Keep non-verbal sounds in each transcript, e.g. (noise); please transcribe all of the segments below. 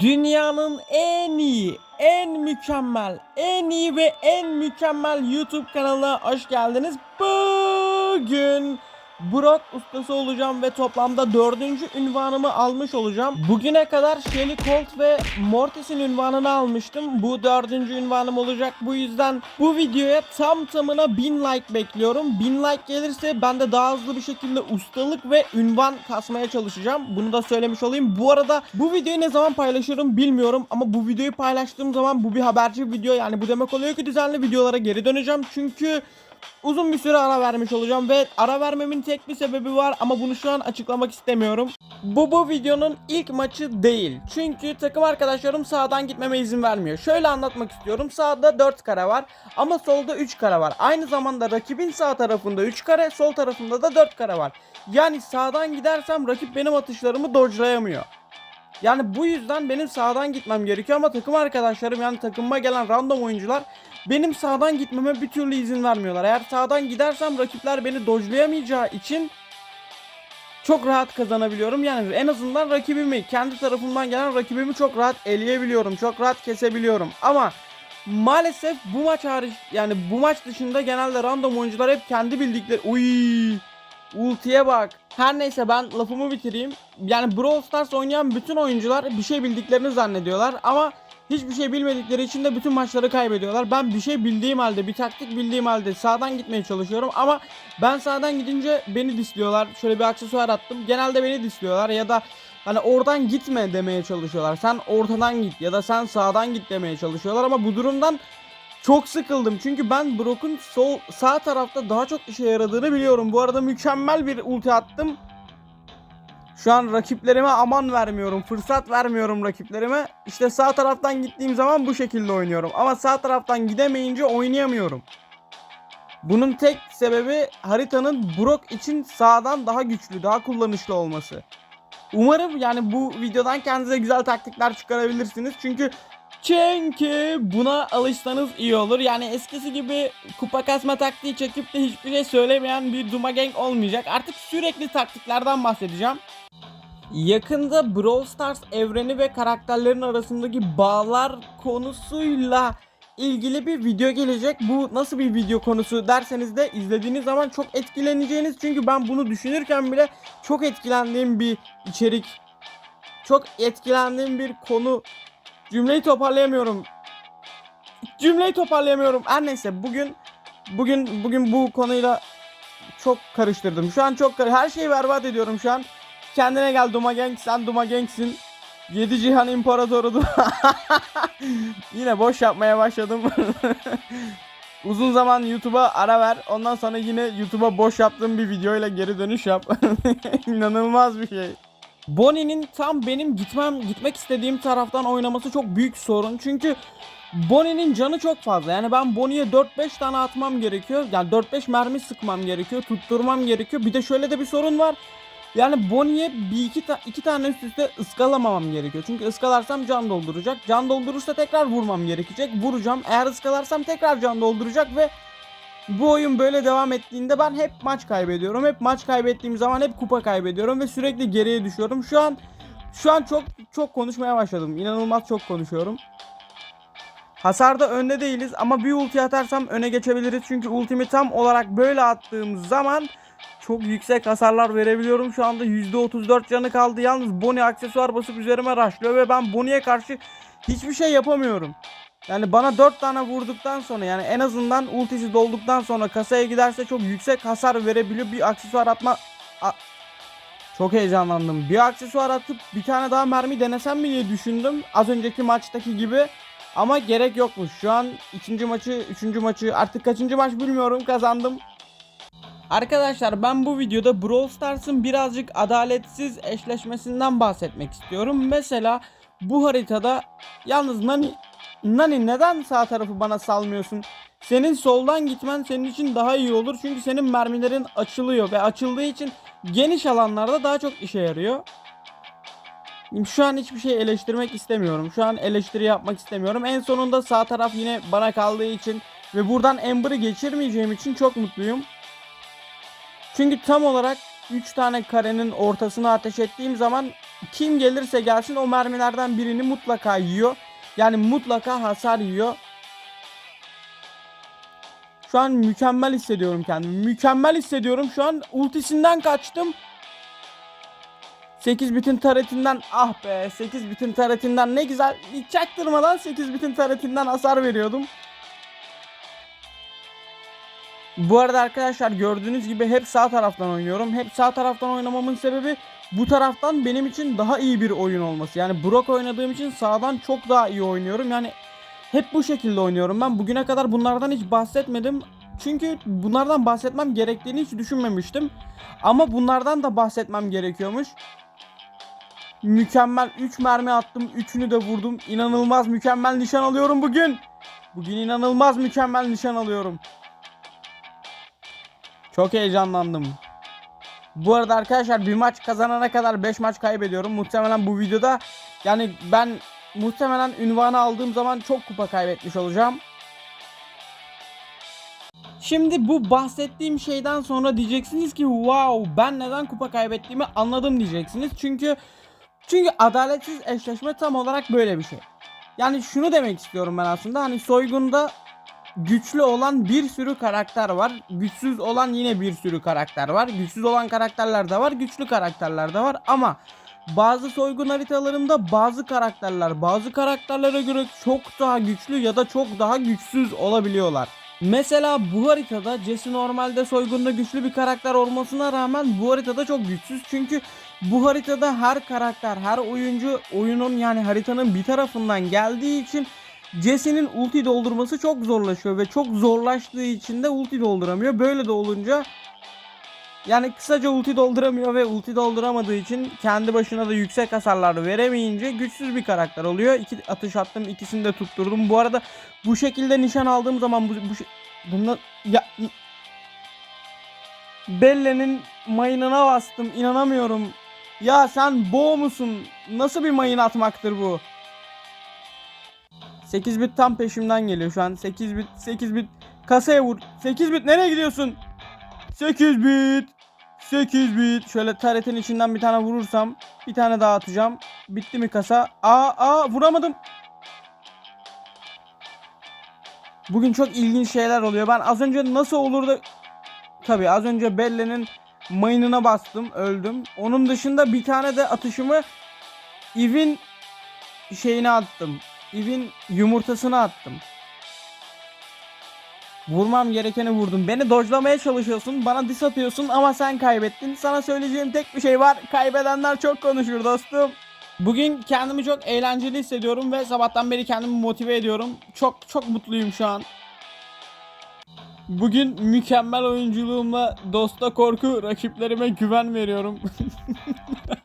Dünyanın en iyi, en mükemmel, en iyi ve en mükemmel YouTube kanalına hoş geldiniz. Bugün Brock ustası olacağım ve toplamda dördüncü ünvanımı almış olacağım. Bugüne kadar Shelly Colt ve Mortis'in ünvanını almıştım. Bu dördüncü ünvanım olacak. Bu yüzden bu videoya tam tamına 1000 like bekliyorum. 1000 like gelirse ben de daha hızlı bir şekilde ustalık ve ünvan kasmaya çalışacağım. Bunu da söylemiş olayım. Bu arada bu videoyu ne zaman paylaşırım bilmiyorum ama bu videoyu paylaştığım zaman bu bir haberci video. Yani bu demek oluyor ki düzenli videolara geri döneceğim. Çünkü uzun bir süre ara vermiş olacağım ve ara vermemin tek bir sebebi var ama bunu şu an açıklamak istemiyorum. Bu bu videonun ilk maçı değil. Çünkü takım arkadaşlarım sağdan gitmeme izin vermiyor. Şöyle anlatmak istiyorum. Sağda 4 kare var ama solda 3 kare var. Aynı zamanda rakibin sağ tarafında 3 kare, sol tarafında da 4 kare var. Yani sağdan gidersem rakip benim atışlarımı dodge'layamıyor. Yani bu yüzden benim sağdan gitmem gerekiyor ama takım arkadaşlarım yani takımıma gelen random oyuncular benim sağdan gitmeme bir türlü izin vermiyorlar. Eğer sağdan gidersem rakipler beni dojlayamayacağı için çok rahat kazanabiliyorum. Yani en azından rakibimi, kendi tarafımdan gelen rakibimi çok rahat eleyebiliyorum. Çok rahat kesebiliyorum. Ama maalesef bu maç hariç yani bu maç dışında genelde random oyuncular hep kendi bildikleri uy ultiye bak. Her neyse ben lafımı bitireyim. Yani Brawl Stars oynayan bütün oyuncular bir şey bildiklerini zannediyorlar ama hiçbir şey bilmedikleri için de bütün maçları kaybediyorlar. Ben bir şey bildiğim halde, bir taktik bildiğim halde sağdan gitmeye çalışıyorum ama ben sağdan gidince beni disliyorlar. Şöyle bir aksesuar attım. Genelde beni disliyorlar ya da hani oradan gitme demeye çalışıyorlar. Sen ortadan git ya da sen sağdan git demeye çalışıyorlar ama bu durumdan çok sıkıldım çünkü ben Brock'un sol sağ tarafta daha çok işe yaradığını biliyorum. Bu arada mükemmel bir ulti attım. Şu an rakiplerime aman vermiyorum. Fırsat vermiyorum rakiplerime. İşte sağ taraftan gittiğim zaman bu şekilde oynuyorum. Ama sağ taraftan gidemeyince oynayamıyorum. Bunun tek sebebi haritanın Brock için sağdan daha güçlü, daha kullanışlı olması. Umarım yani bu videodan kendinize güzel taktikler çıkarabilirsiniz. Çünkü çünkü buna alışsanız iyi olur. Yani eskisi gibi kupa kasma taktiği çekip de hiçbir şey söylemeyen bir Duma Gang olmayacak. Artık sürekli taktiklerden bahsedeceğim. Yakında Brawl Stars evreni ve karakterlerin arasındaki bağlar konusuyla ilgili bir video gelecek. Bu nasıl bir video konusu derseniz de izlediğiniz zaman çok etkileneceğiniz. Çünkü ben bunu düşünürken bile çok etkilendiğim bir içerik. Çok etkilendiğim bir konu. Cümleyi toparlayamıyorum. Cümleyi toparlayamıyorum. Her neyse bugün bugün bugün bu konuyla çok karıştırdım. Şu an çok kar- her şeyi berbat ediyorum şu an. Kendine gel Duma Gang sen Duma Gang'sin. Yedi Cihan İmparatoru. (laughs) Yine boş yapmaya başladım. (laughs) Uzun zaman YouTube'a ara ver. Ondan sonra yine YouTube'a boş yaptığım bir videoyla geri dönüş yap. (laughs) İnanılmaz bir şey. Bonnie'nin tam benim gitmem gitmek istediğim taraftan oynaması çok büyük sorun. Çünkü Bonnie'nin canı çok fazla. Yani ben Bonnie'ye 4-5 tane atmam gerekiyor. Yani 4-5 mermi sıkmam gerekiyor. Tutturmam gerekiyor. Bir de şöyle de bir sorun var. Yani Bonnie'ye bir iki, ta- iki tane üst üste ıskalamamam gerekiyor. Çünkü ıskalarsam can dolduracak. Can doldurursa tekrar vurmam gerekecek. Vuracağım. Eğer ıskalarsam tekrar can dolduracak ve bu oyun böyle devam ettiğinde ben hep maç kaybediyorum. Hep maç kaybettiğim zaman hep kupa kaybediyorum ve sürekli geriye düşüyorum. Şu an şu an çok çok konuşmaya başladım. İnanılmaz çok konuşuyorum. Hasarda önde değiliz ama bir ulti atarsam öne geçebiliriz. Çünkü ultimi tam olarak böyle attığım zaman çok yüksek hasarlar verebiliyorum. Şu anda %34 canı kaldı. Yalnız Bonnie aksesuar basıp üzerime rushlıyor ve ben Bonnie'ye karşı hiçbir şey yapamıyorum. Yani bana 4 tane vurduktan sonra yani en azından ultisi dolduktan sonra kasaya giderse çok yüksek hasar verebiliyor. Bir aksesuar atma... A- çok heyecanlandım. Bir aksesuar atıp bir tane daha mermi denesem mi diye düşündüm. Az önceki maçtaki gibi. Ama gerek yokmuş. Şu an ikinci maçı, üçüncü maçı artık kaçıncı maç bilmiyorum kazandım. Arkadaşlar ben bu videoda Brawl Stars'ın birazcık adaletsiz eşleşmesinden bahsetmek istiyorum. Mesela bu haritada yalnız Nani Nani neden sağ tarafı bana salmıyorsun? Senin soldan gitmen senin için daha iyi olur. Çünkü senin mermilerin açılıyor ve açıldığı için geniş alanlarda daha çok işe yarıyor. Şu an hiçbir şey eleştirmek istemiyorum. Şu an eleştiri yapmak istemiyorum. En sonunda sağ taraf yine bana kaldığı için ve buradan Amber'ı geçirmeyeceğim için çok mutluyum. Çünkü tam olarak 3 tane karenin ortasına ateş ettiğim zaman kim gelirse gelsin o mermilerden birini mutlaka yiyor. Yani mutlaka hasar yiyor. Şu an mükemmel hissediyorum kendimi. Mükemmel hissediyorum. Şu an ultisinden kaçtım. 8 bitin taretinden ah be 8 bitin taretinden ne güzel çaktırmadan 8 bitin taretinden hasar veriyordum. Bu arada arkadaşlar gördüğünüz gibi hep sağ taraftan oynuyorum. Hep sağ taraftan oynamamın sebebi bu taraftan benim için daha iyi bir oyun olması. Yani Brock oynadığım için sağdan çok daha iyi oynuyorum. Yani hep bu şekilde oynuyorum ben. Bugüne kadar bunlardan hiç bahsetmedim. Çünkü bunlardan bahsetmem gerektiğini hiç düşünmemiştim. Ama bunlardan da bahsetmem gerekiyormuş. Mükemmel 3 mermi attım. 3'ünü de vurdum. İnanılmaz mükemmel nişan alıyorum bugün. Bugün inanılmaz mükemmel nişan alıyorum. Çok heyecanlandım. Bu arada arkadaşlar bir maç kazanana kadar 5 maç kaybediyorum. Muhtemelen bu videoda yani ben muhtemelen ünvanı aldığım zaman çok kupa kaybetmiş olacağım. Şimdi bu bahsettiğim şeyden sonra diyeceksiniz ki wow ben neden kupa kaybettiğimi anladım diyeceksiniz. Çünkü çünkü adaletsiz eşleşme tam olarak böyle bir şey. Yani şunu demek istiyorum ben aslında hani soygunda güçlü olan bir sürü karakter var. Güçsüz olan yine bir sürü karakter var. Güçsüz olan karakterler de var, güçlü karakterler de var ama bazı soygun haritalarında bazı karakterler bazı karakterlere göre çok daha güçlü ya da çok daha güçsüz olabiliyorlar. Mesela bu haritada Jesse normalde soygunda güçlü bir karakter olmasına rağmen bu haritada çok güçsüz çünkü bu haritada her karakter, her oyuncu oyunun yani haritanın bir tarafından geldiği için Jesse'nin ulti doldurması çok zorlaşıyor ve çok zorlaştığı için de ulti dolduramıyor. Böyle de olunca yani kısaca ulti dolduramıyor ve ulti dolduramadığı için kendi başına da yüksek hasarlar veremeyince güçsüz bir karakter oluyor. İki atış attım, ikisini de tutturdum. Bu arada bu şekilde nişan aldığım zaman bu, bu bundan ya Belle'nin mayınına bastım. inanamıyorum. Ya sen boğ musun? Nasıl bir mayın atmaktır bu? 8 bit tam peşimden geliyor şu an. 8 bit 8 bit kasaya vur. 8 bit nereye gidiyorsun? 8 bit. 8 bit. Şöyle taretin içinden bir tane vurursam bir tane daha atacağım. Bitti mi kasa? Aa aa vuramadım. Bugün çok ilginç şeyler oluyor. Ben az önce nasıl olur da Tabii az önce Belle'nin mayınına bastım, öldüm. Onun dışında bir tane de atışımı Eve'in şeyine attım. Eve'in yumurtasına attım. Vurmam gerekeni vurdum. Beni dojlamaya çalışıyorsun. Bana dis atıyorsun ama sen kaybettin. Sana söyleyeceğim tek bir şey var. Kaybedenler çok konuşur dostum. Bugün kendimi çok eğlenceli hissediyorum ve sabahtan beri kendimi motive ediyorum. Çok çok mutluyum şu an. Bugün mükemmel oyunculuğumla dosta korku, rakiplerime güven veriyorum. (laughs)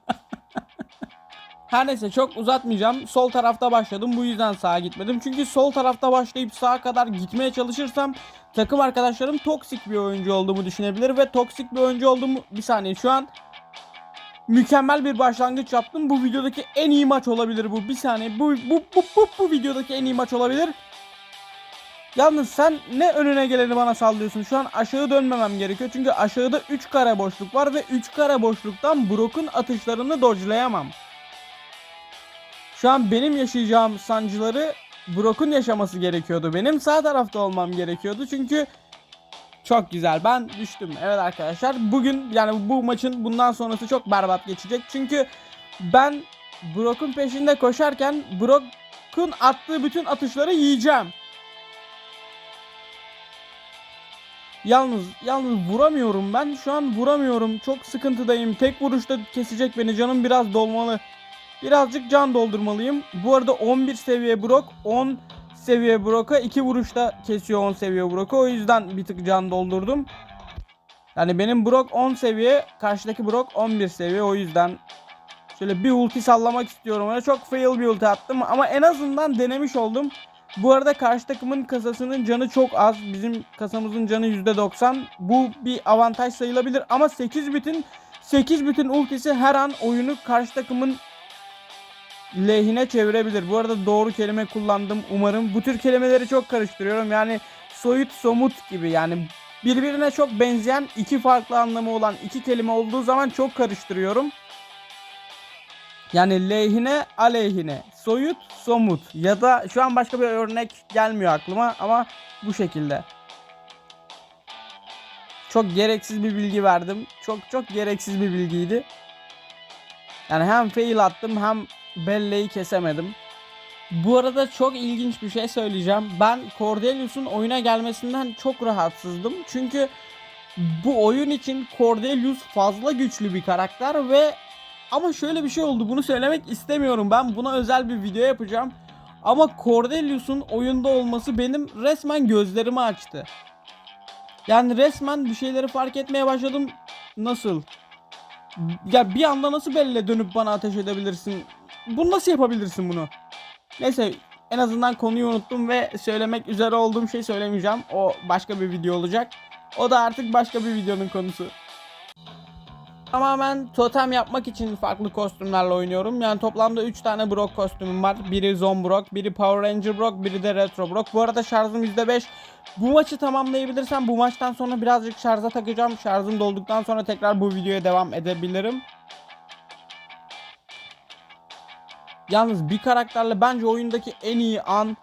Her neyse çok uzatmayacağım. Sol tarafta başladım. Bu yüzden sağa gitmedim. Çünkü sol tarafta başlayıp sağa kadar gitmeye çalışırsam takım arkadaşlarım toksik bir oyuncu olduğumu düşünebilir ve toksik bir oyuncu olduğumu bir saniye şu an mükemmel bir başlangıç yaptım. Bu videodaki en iyi maç olabilir bu. Bir saniye. Bu bu bu bu, bu videodaki en iyi maç olabilir. Yalnız sen ne önüne geleni bana sallıyorsun. Şu an aşağı dönmemem gerekiyor. Çünkü aşağıda 3 kare boşluk var ve 3 kare boşluktan Brock'un atışlarını dodge'layamam. Şu an benim yaşayacağım sancıları Brock'un yaşaması gerekiyordu. Benim sağ tarafta olmam gerekiyordu. Çünkü çok güzel. Ben düştüm. Evet arkadaşlar. Bugün yani bu maçın bundan sonrası çok berbat geçecek. Çünkü ben Brock'un peşinde koşarken Brock'un attığı bütün atışları yiyeceğim. Yalnız yalnız vuramıyorum ben. Şu an vuramıyorum. Çok sıkıntıdayım. Tek vuruşta kesecek beni. Canım biraz dolmalı. Birazcık can doldurmalıyım. Bu arada 11 seviye Brock 10 seviye Brock'a 2 vuruşta kesiyor 10 seviye Brock'u. O yüzden bir tık can doldurdum. Yani benim Brock 10 seviye, karşıdaki Brock 11 seviye. O yüzden şöyle bir ulti sallamak istiyorum. Öyle çok fail bir ulti attım ama en azından denemiş oldum. Bu arada karşı takımın kasasının canı çok az. Bizim kasamızın canı %90. Bu bir avantaj sayılabilir ama 8 bitin 8 bitin ultisi her an oyunu karşı takımın lehine çevirebilir. Bu arada doğru kelime kullandım umarım. Bu tür kelimeleri çok karıştırıyorum. Yani soyut somut gibi yani birbirine çok benzeyen iki farklı anlamı olan iki kelime olduğu zaman çok karıştırıyorum. Yani lehine aleyhine. Soyut somut. Ya da şu an başka bir örnek gelmiyor aklıma ama bu şekilde. Çok gereksiz bir bilgi verdim. Çok çok gereksiz bir bilgiydi. Yani hem fail attım hem belleği kesemedim. Bu arada çok ilginç bir şey söyleyeceğim. Ben Cordelius'un oyuna gelmesinden çok rahatsızdım. Çünkü bu oyun için Cordelius fazla güçlü bir karakter ve ama şöyle bir şey oldu. Bunu söylemek istemiyorum. Ben buna özel bir video yapacağım. Ama Cordelius'un oyunda olması benim resmen gözlerimi açtı. Yani resmen bir şeyleri fark etmeye başladım. Nasıl? Ya bir anda nasıl Belle dönüp bana ateş edebilirsin? Bunu nasıl yapabilirsin bunu? Neyse en azından konuyu unuttum ve söylemek üzere olduğum şey söylemeyeceğim. O başka bir video olacak. O da artık başka bir videonun konusu. Tamamen totem yapmak için farklı kostümlerle oynuyorum. Yani toplamda 3 tane Brock kostümüm var. Biri Zon Brock, biri Power Ranger Brock, biri de Retro Brock. Bu arada şarjım %5. Bu maçı tamamlayabilirsem bu maçtan sonra birazcık şarja takacağım. Şarjım dolduktan sonra tekrar bu videoya devam edebilirim. Yalnız bir karakterle bence oyundaki en iyi an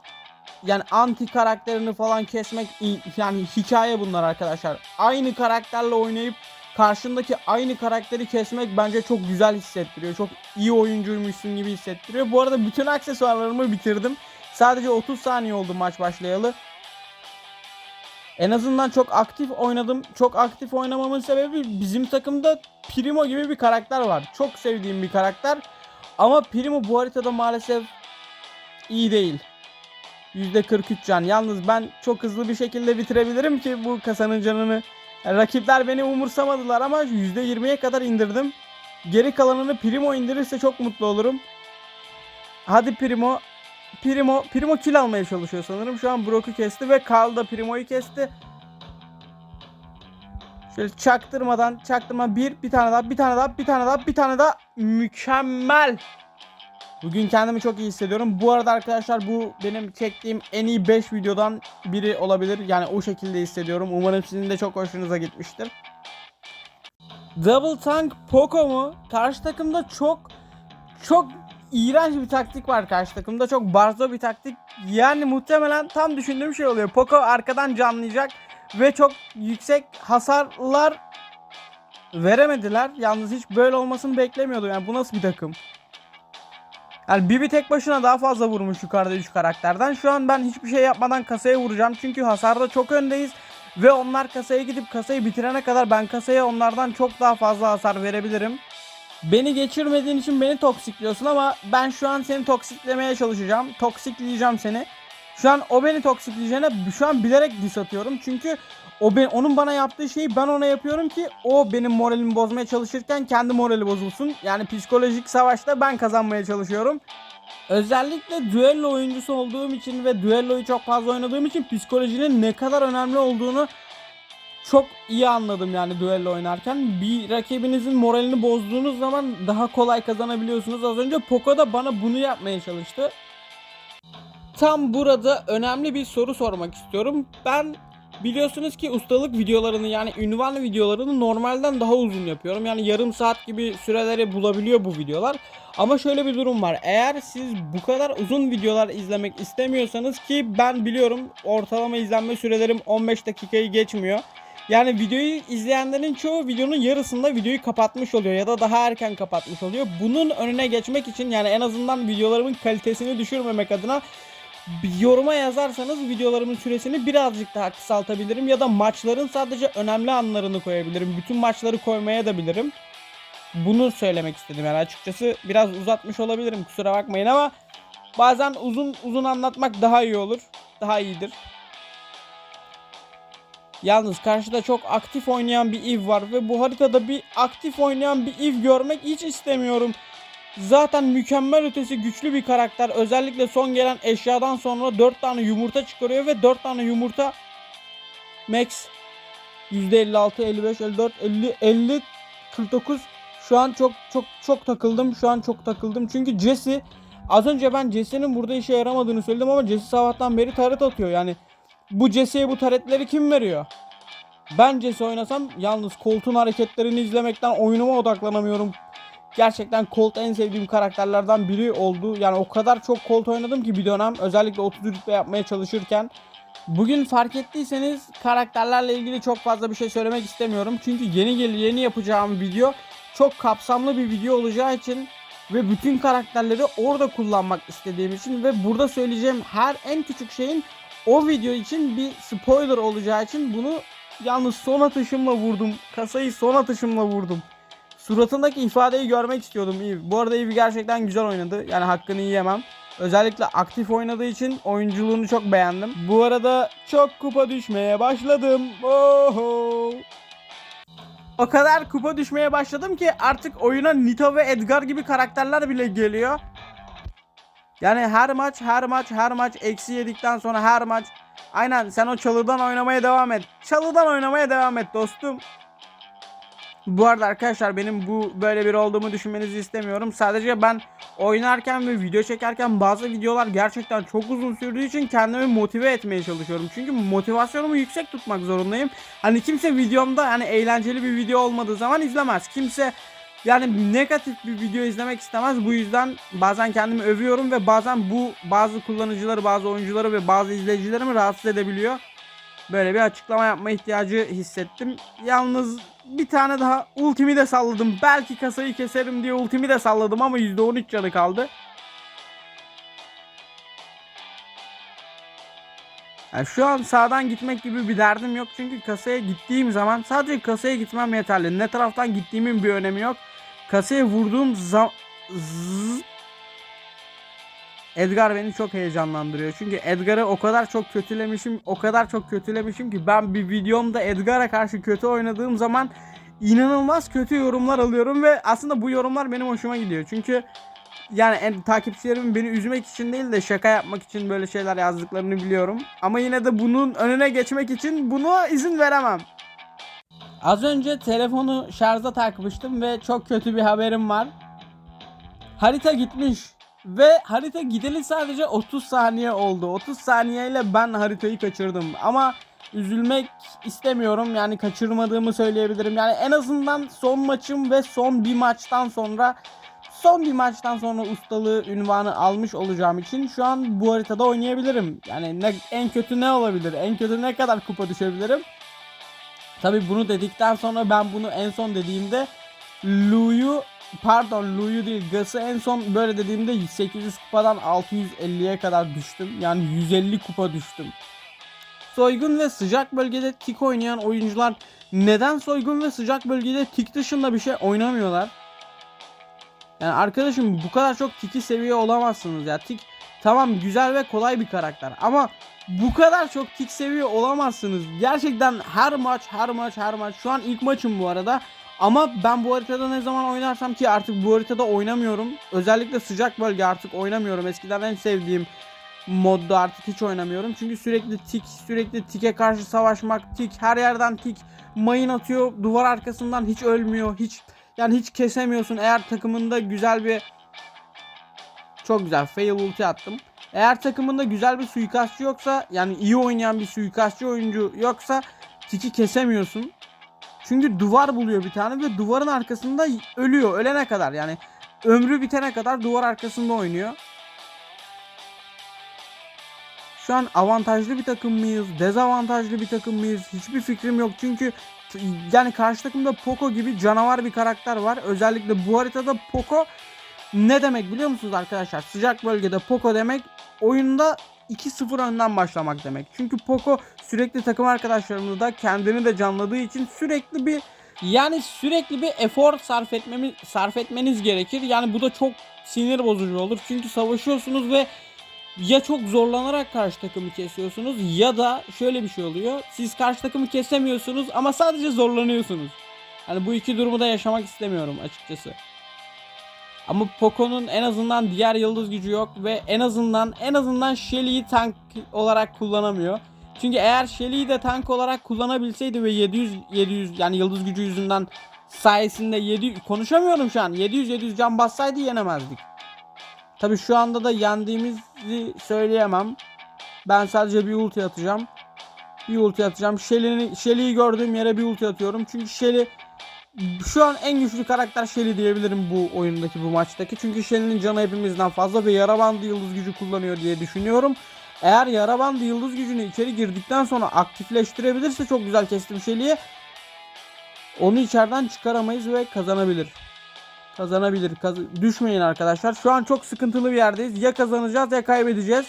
yani anti karakterini falan kesmek yani hikaye bunlar arkadaşlar. Aynı karakterle oynayıp karşındaki aynı karakteri kesmek bence çok güzel hissettiriyor. Çok iyi oyuncuymuşsun gibi hissettiriyor. Bu arada bütün aksesuarlarımı bitirdim. Sadece 30 saniye oldu maç başlayalı. En azından çok aktif oynadım. Çok aktif oynamamın sebebi bizim takımda Primo gibi bir karakter var. Çok sevdiğim bir karakter. Ama Primo bu haritada maalesef iyi değil. %43 can. Yalnız ben çok hızlı bir şekilde bitirebilirim ki bu kasanın canını. Rakipler beni umursamadılar ama %20'ye kadar indirdim. Geri kalanını Primo indirirse çok mutlu olurum. Hadi Primo. Primo, Primo kill almaya çalışıyor sanırım. Şu an Brock'u kesti ve Carl da Primo'yu kesti. Şöyle çaktırmadan, çaktırma bir, bir tane daha, bir tane daha, bir tane daha, bir tane daha. Mükemmel. Bugün kendimi çok iyi hissediyorum. Bu arada arkadaşlar bu benim çektiğim en iyi 5 videodan biri olabilir. Yani o şekilde hissediyorum. Umarım sizin de çok hoşunuza gitmiştir. Double Tank Poco mu? Karşı takımda çok çok iğrenç bir taktik var karşı takımda. Çok barzo bir taktik. Yani muhtemelen tam düşündüğüm şey oluyor. Poco arkadan canlayacak ve çok yüksek hasarlar veremediler. Yalnız hiç böyle olmasını beklemiyordum. Yani bu nasıl bir takım? Yani Bibi tek başına daha fazla vurmuş yukarıda 3 karakterden. Şu an ben hiçbir şey yapmadan kasaya vuracağım. Çünkü hasarda çok öndeyiz. Ve onlar kasaya gidip kasayı bitirene kadar ben kasaya onlardan çok daha fazla hasar verebilirim. Beni geçirmediğin için beni toksikliyorsun ama ben şu an seni toksiklemeye çalışacağım. Toksikleyeceğim seni. Şu an o beni toksikleyeceğine şu an bilerek diss atıyorum. Çünkü o ben, onun bana yaptığı şeyi ben ona yapıyorum ki o benim moralimi bozmaya çalışırken kendi morali bozulsun. Yani psikolojik savaşta ben kazanmaya çalışıyorum. Özellikle düello oyuncusu olduğum için ve düelloyu çok fazla oynadığım için psikolojinin ne kadar önemli olduğunu çok iyi anladım yani düello oynarken. Bir rakibinizin moralini bozduğunuz zaman daha kolay kazanabiliyorsunuz. Az önce Poco da bana bunu yapmaya çalıştı. Tam burada önemli bir soru sormak istiyorum. Ben biliyorsunuz ki ustalık videolarını yani ünvan videolarını normalden daha uzun yapıyorum. Yani yarım saat gibi süreleri bulabiliyor bu videolar. Ama şöyle bir durum var. Eğer siz bu kadar uzun videolar izlemek istemiyorsanız ki ben biliyorum ortalama izlenme sürelerim 15 dakikayı geçmiyor. Yani videoyu izleyenlerin çoğu videonun yarısında videoyu kapatmış oluyor ya da daha erken kapatmış oluyor. Bunun önüne geçmek için yani en azından videolarımın kalitesini düşürmemek adına yoruma yazarsanız videolarımın süresini birazcık daha kısaltabilirim ya da maçların sadece önemli anlarını koyabilirim. Bütün maçları koymaya da bilirim. Bunu söylemek istedim yani açıkçası biraz uzatmış olabilirim kusura bakmayın ama bazen uzun uzun anlatmak daha iyi olur. Daha iyidir. Yalnız karşıda çok aktif oynayan bir Eve var ve bu haritada bir aktif oynayan bir Eve görmek hiç istemiyorum. Zaten mükemmel ötesi güçlü bir karakter. Özellikle son gelen eşyadan sonra 4 tane yumurta çıkarıyor ve 4 tane yumurta max %56, 55, 54, 50, 50, 49 şu an çok çok çok takıldım. Şu an çok takıldım. Çünkü Jesse az önce ben Jesse'nin burada işe yaramadığını söyledim ama Jesse sabahtan beri taret atıyor. Yani bu Jesse'ye bu taretleri kim veriyor? Ben Jesse oynasam yalnız koltuğun hareketlerini izlemekten oyunuma odaklanamıyorum. Gerçekten Colt en sevdiğim karakterlerden biri oldu. Yani o kadar çok Colt oynadım ki bir dönem özellikle 30 rütbe yapmaya çalışırken. Bugün fark ettiyseniz karakterlerle ilgili çok fazla bir şey söylemek istemiyorum. Çünkü yeni gel yeni yapacağım video çok kapsamlı bir video olacağı için ve bütün karakterleri orada kullanmak istediğim için ve burada söyleyeceğim her en küçük şeyin o video için bir spoiler olacağı için bunu yalnız son atışımla vurdum. Kasayı son atışımla vurdum. Suratındaki ifadeyi görmek istiyordum Eve. Bu arada Eve gerçekten güzel oynadı. Yani hakkını yiyemem. Özellikle aktif oynadığı için oyunculuğunu çok beğendim. Bu arada çok kupa düşmeye başladım. Oho. O kadar kupa düşmeye başladım ki artık oyuna Nita ve Edgar gibi karakterler bile geliyor. Yani her maç her maç her maç eksi yedikten sonra her maç Aynen sen o çalıdan oynamaya devam et. Çalıdan oynamaya devam et dostum. Bu arada arkadaşlar benim bu böyle bir olduğumu düşünmenizi istemiyorum. Sadece ben oynarken ve video çekerken bazı videolar gerçekten çok uzun sürdüğü için kendimi motive etmeye çalışıyorum. Çünkü motivasyonumu yüksek tutmak zorundayım. Hani kimse videomda hani eğlenceli bir video olmadığı zaman izlemez. Kimse yani negatif bir video izlemek istemez. Bu yüzden bazen kendimi övüyorum ve bazen bu bazı kullanıcıları, bazı oyuncuları ve bazı izleyicilerimi rahatsız edebiliyor. Böyle bir açıklama yapma ihtiyacı hissettim. Yalnız bir tane daha ultimi de salladım. Belki kasayı keserim diye ultimi de salladım ama %13 canı kaldı. Yani şu an sağdan gitmek gibi bir derdim yok çünkü kasaya gittiğim zaman sadece kasaya gitmem yeterli. Ne taraftan gittiğimin bir önemi yok. Kasaya vurduğum zaman Edgar beni çok heyecanlandırıyor. Çünkü Edgar'ı o kadar çok kötülemişim, o kadar çok kötülemişim ki ben bir videomda Edgar'a karşı kötü oynadığım zaman inanılmaz kötü yorumlar alıyorum ve aslında bu yorumlar benim hoşuma gidiyor. Çünkü yani en, takipçilerimin beni üzmek için değil de şaka yapmak için böyle şeyler yazdıklarını biliyorum. Ama yine de bunun önüne geçmek için buna izin veremem. Az önce telefonu şarja takmıştım ve çok kötü bir haberim var. Harita gitmiş ve harita gideli sadece 30 saniye oldu. 30 saniyeyle ben haritayı kaçırdım ama üzülmek istemiyorum. Yani kaçırmadığımı söyleyebilirim. Yani en azından son maçım ve son bir maçtan sonra son bir maçtan sonra ustalığı ünvanı almış olacağım için şu an bu haritada oynayabilirim. Yani ne, en kötü ne olabilir? En kötü ne kadar kupa düşebilirim? Tabi bunu dedikten sonra ben bunu en son dediğimde Lu'yu pardon Lu'yu değil Gas'ı en son böyle dediğimde 800 kupadan 650'ye kadar düştüm. Yani 150 kupa düştüm. Soygun ve sıcak bölgede tik oynayan oyuncular neden soygun ve sıcak bölgede tik dışında bir şey oynamıyorlar? Yani arkadaşım bu kadar çok tiki seviye olamazsınız ya. Tik tamam güzel ve kolay bir karakter ama bu kadar çok tik seviye olamazsınız. Gerçekten her maç her maç her maç. Şu an ilk maçım bu arada. Ama ben bu haritada ne zaman oynarsam ki artık bu haritada oynamıyorum. Özellikle sıcak bölge artık oynamıyorum. Eskiden en sevdiğim modda artık hiç oynamıyorum. Çünkü sürekli tik, sürekli tike karşı savaşmak, tik, her yerden tik, mayın atıyor, duvar arkasından hiç ölmüyor, hiç yani hiç kesemiyorsun. Eğer takımında güzel bir çok güzel fail ulti attım. Eğer takımında güzel bir suikastçı yoksa yani iyi oynayan bir suikastçı oyuncu yoksa tiki kesemiyorsun. Çünkü duvar buluyor bir tane ve duvarın arkasında ölüyor ölene kadar yani ömrü bitene kadar duvar arkasında oynuyor. Şu an avantajlı bir takım mıyız? Dezavantajlı bir takım mıyız? Hiçbir fikrim yok. Çünkü yani karşı takımda Poco gibi canavar bir karakter var. Özellikle bu haritada Poco ne demek biliyor musunuz arkadaşlar? Sıcak bölgede Poco demek oyunda 2-0 önden başlamak demek. Çünkü Poco sürekli takım arkadaşlarımızı da kendini de canladığı için sürekli bir yani sürekli bir efor sarf etmemiz sarf etmeniz gerekir. Yani bu da çok sinir bozucu olur. Çünkü savaşıyorsunuz ve ya çok zorlanarak karşı takımı kesiyorsunuz ya da şöyle bir şey oluyor. Siz karşı takımı kesemiyorsunuz ama sadece zorlanıyorsunuz. Hani bu iki durumu da yaşamak istemiyorum açıkçası. Ama Poco'nun en azından diğer yıldız gücü yok ve en azından en azından Shelly'yi tank olarak kullanamıyor. Çünkü eğer Shelly'yi de tank olarak kullanabilseydi ve 700 700 yani yıldız gücü yüzünden sayesinde 7 konuşamıyorum şu an. 700 700 can bassaydı yenemezdik. Tabi şu anda da yendiğimizi söyleyemem. Ben sadece bir ulti atacağım. Bir ulti atacağım. Shelly'yi Shelly'yi gördüğüm yere bir ulti atıyorum. Çünkü Shelly şu an en güçlü karakter Shelly diyebilirim bu oyundaki bu maçtaki. Çünkü Shelly'nin canı hepimizden fazla ve yara bandı yıldız gücü kullanıyor diye düşünüyorum. Eğer yara bandı yıldız gücünü içeri girdikten sonra aktifleştirebilirse çok güzel kestim Shelly'yi. Onu içeriden çıkaramayız ve kazanabilir. Kazanabilir. Kaz- Düşmeyin arkadaşlar. Şu an çok sıkıntılı bir yerdeyiz. Ya kazanacağız ya kaybedeceğiz.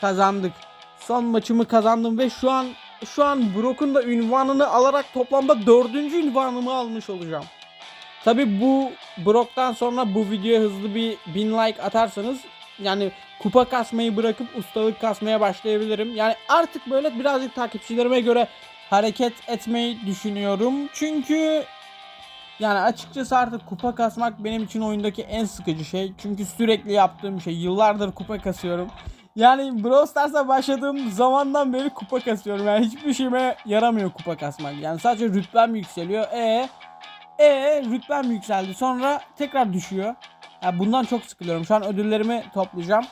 Kazandık. Son maçımı kazandım ve şu an şu an Brock'un da ünvanını alarak toplamda dördüncü ünvanımı almış olacağım. Tabi bu Brock'tan sonra bu videoya hızlı bir bin like atarsanız yani kupa kasmayı bırakıp ustalık kasmaya başlayabilirim. Yani artık böyle birazcık takipçilerime göre hareket etmeyi düşünüyorum. Çünkü yani açıkçası artık kupa kasmak benim için oyundaki en sıkıcı şey. Çünkü sürekli yaptığım şey. Yıllardır kupa kasıyorum. Yani Brawl Stars'a başladığım zamandan beri kupa kasıyorum. Yani hiçbir şeyime yaramıyor kupa kasmak. Yani sadece rütbem yükseliyor. E e rütbem yükseldi. Sonra tekrar düşüyor. Ya bundan çok sıkılıyorum. Şu an ödüllerimi toplayacağım.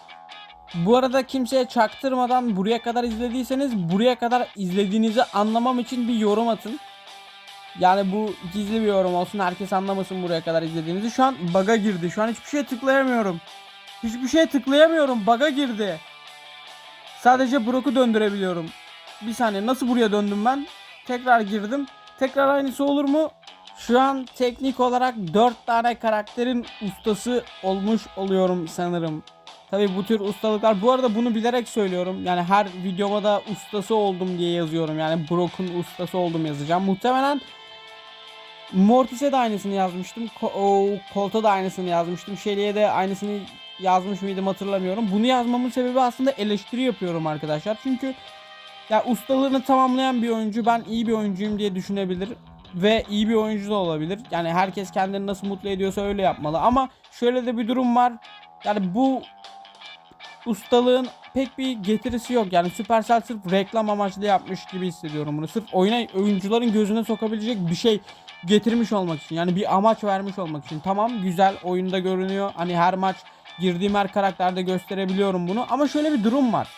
Bu arada kimseye çaktırmadan buraya kadar izlediyseniz buraya kadar izlediğinizi anlamam için bir yorum atın. Yani bu gizli bir yorum olsun. Herkes anlamasın buraya kadar izlediğinizi. Şu an bug'a girdi. Şu an hiçbir şeye tıklayamıyorum. Hiçbir şeye tıklayamıyorum. Bug'a girdi. Sadece Brock'u döndürebiliyorum. Bir saniye nasıl buraya döndüm ben? Tekrar girdim. Tekrar aynısı olur mu? Şu an teknik olarak 4 tane karakterin ustası olmuş oluyorum sanırım. Tabi bu tür ustalıklar bu arada bunu bilerek söylüyorum. Yani her videoma da ustası oldum diye yazıyorum. Yani Brock'un ustası oldum yazacağım. Muhtemelen Mortis'e de aynısını yazmıştım. Colt'a da aynısını yazmıştım. Shelly'e de aynısını yazmış mıydım hatırlamıyorum. Bunu yazmamın sebebi aslında eleştiri yapıyorum arkadaşlar. Çünkü ya ustalığını tamamlayan bir oyuncu ben iyi bir oyuncuyum diye düşünebilir ve iyi bir oyuncu da olabilir. Yani herkes kendini nasıl mutlu ediyorsa öyle yapmalı. Ama şöyle de bir durum var. Yani bu ustalığın pek bir getirisi yok. Yani Supercell sırf reklam amaçlı yapmış gibi hissediyorum bunu. Sırf oyuna oyuncuların gözüne sokabilecek bir şey getirmiş olmak için. Yani bir amaç vermiş olmak için. Tamam güzel oyunda görünüyor. Hani her maç girdiğim her karakterde gösterebiliyorum bunu. Ama şöyle bir durum var.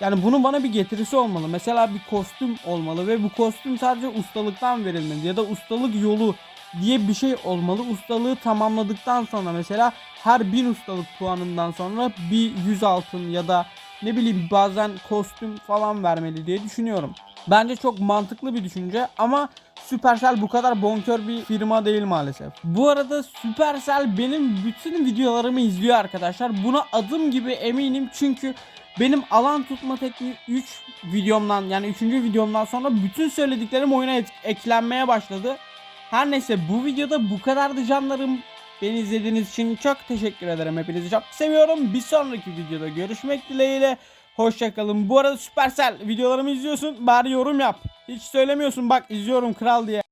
Yani bunun bana bir getirisi olmalı. Mesela bir kostüm olmalı ve bu kostüm sadece ustalıktan verilmeli ya da ustalık yolu diye bir şey olmalı. Ustalığı tamamladıktan sonra mesela her bin ustalık puanından sonra bir 100 altın ya da ne bileyim bazen kostüm falan vermeli diye düşünüyorum. Bence çok mantıklı bir düşünce ama Supercell bu kadar bonkör bir firma değil maalesef. Bu arada Supercell benim bütün videolarımı izliyor arkadaşlar. Buna adım gibi eminim çünkü benim alan tutma tekniği 3 videomdan yani 3. videomdan sonra bütün söylediklerim oyuna eklenmeye başladı. Her neyse bu videoda bu kadardı canlarım. Beni izlediğiniz için çok teşekkür ederim. Hepinizi çok seviyorum. Bir sonraki videoda görüşmek dileğiyle. Hoşçakalın. Bu arada Supercell videolarımı izliyorsun. Bari yorum yap. Hiç söylemiyorsun bak izliyorum kral diye.